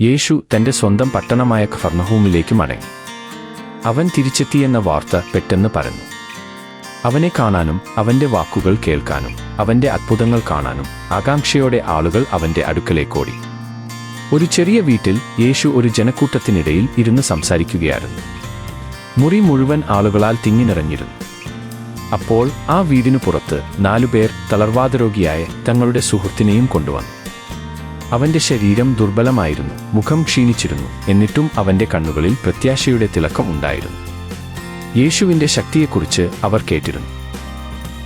യേശു തന്റെ സ്വന്തം പട്ടണമായ ഫർണഹൂമിലേക്ക് മടങ്ങി. അവൻ തിരിച്ചെത്തിയെന്ന വാർത്ത പെട്ടെന്ന് പറഞ്ഞു അവനെ കാണാനും അവന്റെ വാക്കുകൾ കേൾക്കാനും അവന്റെ അത്ഭുതങ്ങൾ കാണാനും ആകാംക്ഷയോടെ ആളുകൾ അവന്റെ അടുക്കലേക്കോടി ഒരു ചെറിയ വീട്ടിൽ യേശു ഒരു ജനക്കൂട്ടത്തിനിടയിൽ ഇരുന്ന് സംസാരിക്കുകയായിരുന്നു. മുറി മുഴുവൻ ആളുകളാൽ തിങ്ങിനിറഞ്ഞിരുന്നു. അപ്പോൾ ആ വീടിനു പുറത്ത് നാലുപേർ തളർവാദരോഗിയായ തങ്ങളുടെ സുഹൃത്തിനെയും കൊണ്ടുവന്നു. അവന്റെ ശരീരം ദുർബലമായിരുന്നു മുഖം ക്ഷീണിച്ചിരുന്നു എന്നിട്ടും അവന്റെ കണ്ണുകളിൽ പ്രത്യാശയുടെ തിളക്കം ഉണ്ടായിരുന്നു. യേശുവിന്റെ ശക്തിയെക്കുറിച്ച് അവർ കേട്ടിരുന്നു.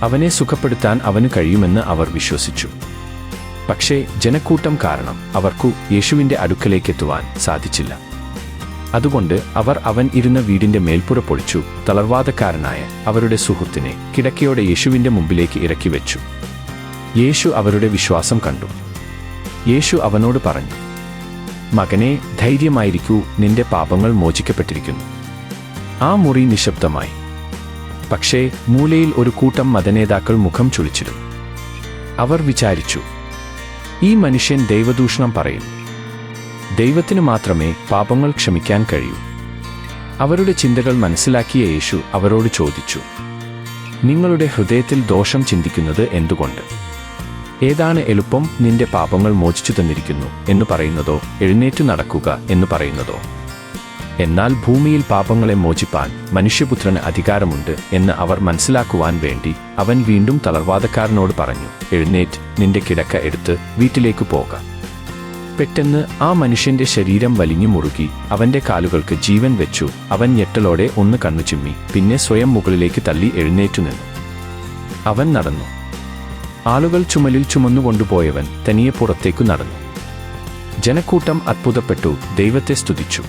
അവനെ സുഖപ്പെടുത്താൻ അവന് കഴിയുമെന്ന് അവർ വിശ്വസിച്ചു. പക്ഷേ ജനക്കൂട്ടം കാരണം അവർക്കു യേശുവിന്റെ അടുക്കലേക്കെത്തുവാൻ സാധിച്ചില്ല. അതുകൊണ്ട് അവർ അവൻ ഇരുന്ന വീടിന്റെ മേൽപ്പുറ പൊളിച്ചു തളർവാദക്കാരനായ അവരുടെ സുഹൃത്തിനെ കിടക്കയോടെ യേശുവിന്റെ മുമ്പിലേക്ക് ഇറക്കി വെച്ചു യേശു അവരുടെ വിശ്വാസം കണ്ടു. യേശു അവനോട് പറഞ്ഞു മകനെ ധൈര്യമായിരിക്കൂ നിന്റെ പാപങ്ങൾ മോചിക്കപ്പെട്ടിരിക്കുന്നു. ആ മുറി നിശബ്ദമായി. പക്ഷേ മൂലയിൽ ഒരു കൂട്ടം മതനേതാക്കൾ മുഖം ചുളിച്ചിരുന്നു അവർ വിചാരിച്ചു ഈ മനുഷ്യൻ ദൈവദൂഷണം പറയും. ദൈവത്തിന് മാത്രമേ പാപങ്ങൾ ക്ഷമിക്കാൻ കഴിയൂ. അവരുടെ ചിന്തകൾ മനസ്സിലാക്കിയ യേശു അവരോട് ചോദിച്ചു നിങ്ങളുടെ ഹൃദയത്തിൽ ദോഷം ചിന്തിക്കുന്നത് എന്തുകൊണ്ട്? ഏതാണ് എളുപ്പം? നിന്റെ പാപങ്ങൾ മോചിച്ചു തന്നിരിക്കുന്നു എന്ന് പറയുന്നതോ? എഴുന്നേറ്റു നടക്കുക എന്ന് പറയുന്നതോ? എന്നാൽ ഭൂമിയിൽ പാപങ്ങളെ മോചിപ്പാൻ മനുഷ്യപുത്രന് അധികാരമുണ്ട് എന്ന് അവർ മനസ്സിലാക്കുവാൻ വേണ്ടി അവൻ വീണ്ടും തളർവാദക്കാരനോട് പറഞ്ഞു എഴുന്നേറ്റ് നിന്റെ കിടക്ക എടുത്ത് വീട്ടിലേക്ക് പോകാം. പെട്ടെന്ന് ആ മനുഷ്യന്റെ ശരീരം വലിഞ്ഞു മുറുകി അവന്റെ കാലുകൾക്ക് ജീവൻ വെച്ചു. അവൻ ഞെട്ടലോടെ ഒന്ന് കണ്ണു ചിമ്മി പിന്നെ സ്വയം മുകളിലേക്ക് തള്ളി എഴുന്നേറ്റു നിന്നു. അവൻ നടന്നു. ആളുകൾ ചുമലിൽ ചുമന്നുകൊണ്ടുപോയവൻ തനിയെ പുറത്തേക്കു നടന്നു. ജനക്കൂട്ടം അത്ഭുതപ്പെട്ടു ദൈവത്തെ സ്തുതിച്ചു.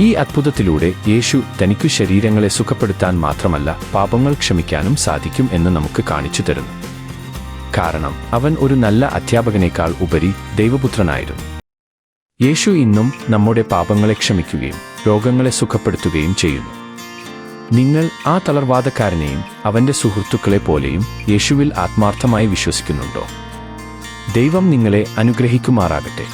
ഈ അത്ഭുതത്തിലൂടെ യേശു തനിക്കു ശരീരങ്ങളെ സുഖപ്പെടുത്താൻ മാത്രമല്ല പാപങ്ങൾ ക്ഷമിക്കാനും സാധിക്കും എന്ന് നമുക്ക് കാണിച്ചു തരുന്നു. കാരണം അവൻ ഒരു നല്ല അധ്യാപകനേക്കാൾ ഉപരി ദൈവപുത്രനായിരുന്നു. യേശു ഇന്നും നമ്മുടെ പാപങ്ങളെ ക്ഷമിക്കുകയും രോഗങ്ങളെ സുഖപ്പെടുത്തുകയും ചെയ്യുന്നു. നിങ്ങൾ ആ തളർവാദക്കാരനെയും അവന്റെ സുഹൃത്തുക്കളെ പോലെയും യേശുവിൽ ആത്മാർത്ഥമായി വിശ്വസിക്കുന്നുണ്ടോ? ദൈവം നിങ്ങളെ അനുഗ്രഹിക്കുമാറാകട്ടെ.